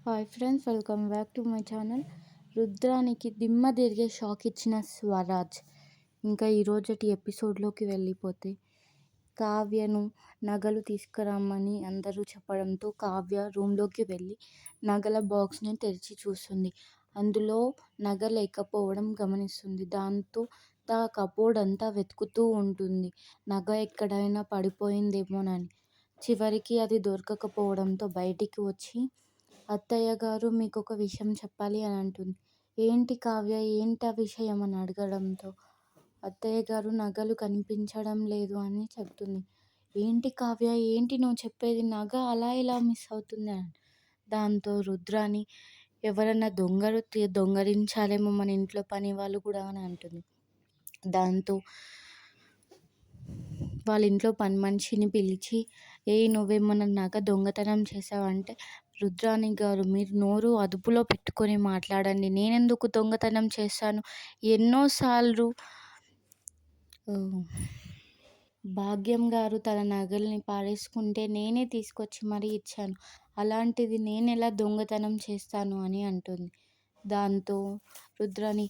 Hi friends welcome back to my channel రుద్రానికి దిమ్మ తిరిగే shock ఇచ్చిన స్వరాజ్. ఇంకా ఈరోజటి ఎపిసోడ్లోకి వెళ్ళిపోతే కావ్యను నగలు తీసుకురమ్మని అందరూ చెప్పడంతో కావ్య రూమ్లోకి వెళ్ళి నగల బాక్స్ని తెరిచి చూస్తుంది. అందులో నగ లేకపోవడం గమనిస్తుంది. దాంతో తా కబోర్డ్ అంతా వెతుకుతూ ఉంటుంది. నగ ఎక్కడైనా పడిపోయిందేమోనని. చివరికి అది దొరకకపోవడంతో బయటికి వచ్చి అత్తయ్య గారు మీకు ఒక విషయం చెప్పాలి అని అంటుంది. ఏంటి కావ్య? ఏంటి ఆ విషయం అని అడగడంతో అత్తయ్య గారు నగలు కనిపించడం లేదు అని చెప్తుంది. ఏంటి కావ్య? ఏంటి నువ్వు చెప్పేది? నగ అలా ఎలా మిస్ అవుతుంది? అని దాంతో రుద్రాని ఎవరన్నా దొంగలు దొంగలించాలేమో మన ఇంట్లో పని వాళ్ళు కూడా అని అంటుంది. దాంతో వాళ్ళ ఇంట్లో పని మనిషిని పిలిచి ఏయ్ నువ్వేమన్నాక నగ దొంగతనం చేసావంటే రుద్రాణి గారు మీరు నోరు అదుపులో పెట్టుకొని మాట్లాడండి. నేనెందుకు దొంగతనం చేశాను? ఎన్నోసార్లు భాగ్యం గారు తన నగల్ని పారేసుకుంటే నేనే తీసుకొచ్చి మరీ ఇచ్చాను. అలాంటిది నేను ఎలా దొంగతనం చేస్తాను అని అంటుంది. దాంతో రుద్రాణి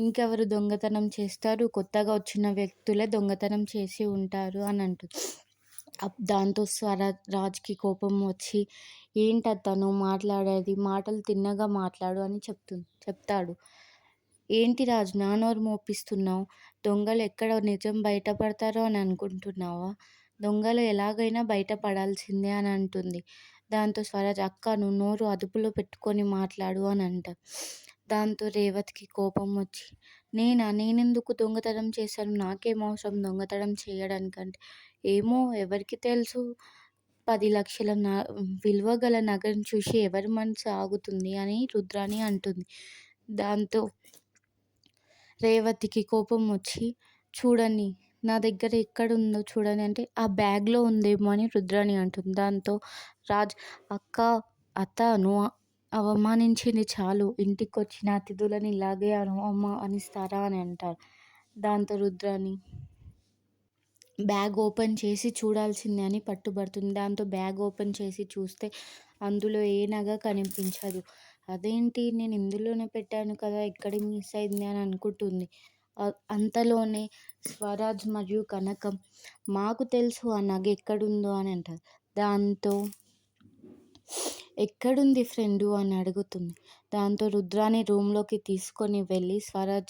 ఇంకెవరు దొంగతనం చేస్తారు? కొత్తగా వచ్చిన వ్యక్తులే దొంగతనం చేసి ఉంటారు అని అంటుంది. దాంతో స్వర రాజ్కి కోపం వచ్చి ఏంటతను మాట్లాడేది? మాటలు తిన్నగా మాట్లాడు అని చెప్తుంది చెప్తాడు. ఏంటి రాజు నానోరు మోపిస్తున్నావు? దొంగలు ఎక్కడ నిజం బయటపడతారో అని అనుకుంటున్నావా? దొంగలు ఎలాగైనా బయటపడాల్సిందే అని అంటుంది. దాంతో స్వరాజ్ అక్క నువ్వు నోరు అదుపులో పెట్టుకొని మాట్లాడు అని అంట. దాంతో రేవతికి కోపం వచ్చి నేనా? నేనెందుకు దొంగతనం చేశాను? నాకేం అవసరం దొంగతనం చేయడానికంటే? ఏమో ఎవరికి తెలుసు? పది లక్షల నా విలువ గల నగను చూసి ఎవరి మనసు ఆగుతుంది? అని రుద్రాణి అంటుంది. దాంతో రేవతికి కోపం వచ్చి చూడండి నా దగ్గర ఎక్కడ ఉందో చూడండి అంటే ఆ బ్యాగ్లో ఉందేమో అని రుద్రాణి అంటుంది. దాంతో రాజ్ అక్క అత్త నువ్వు అవమానించింది చాలు. ఇంటికి వచ్చిన అతిథులని ఇలాగే అవమానిస్తారా అని అంటారు. దాంతో రుద్రాని బ్యాగ్ ఓపెన్ చేసి చూడాల్సిందే అని పట్టుబడుతుంది. దాంతో బ్యాగ్ ఓపెన్ చేసి చూస్తే అందులో ఏ నగ కనిపించదు. అదేంటి? నేను ఇందులోనే పెట్టాను కదా ఎక్కడ మిస్ అయింది అని అనుకుంటుంది. అంతలోనే స్వరాజ్ మరియు కనకం మాకు తెలుసు ఆ నగ ఎక్కడుందో అని అంటారు. దాంతో ఎక్కడుంది ఫ్రెండు? అని అడుగుతుంది. దాంతో రుద్రాని రూమ్లోకి తీసుకొని వెళ్ళి స్వరాజ్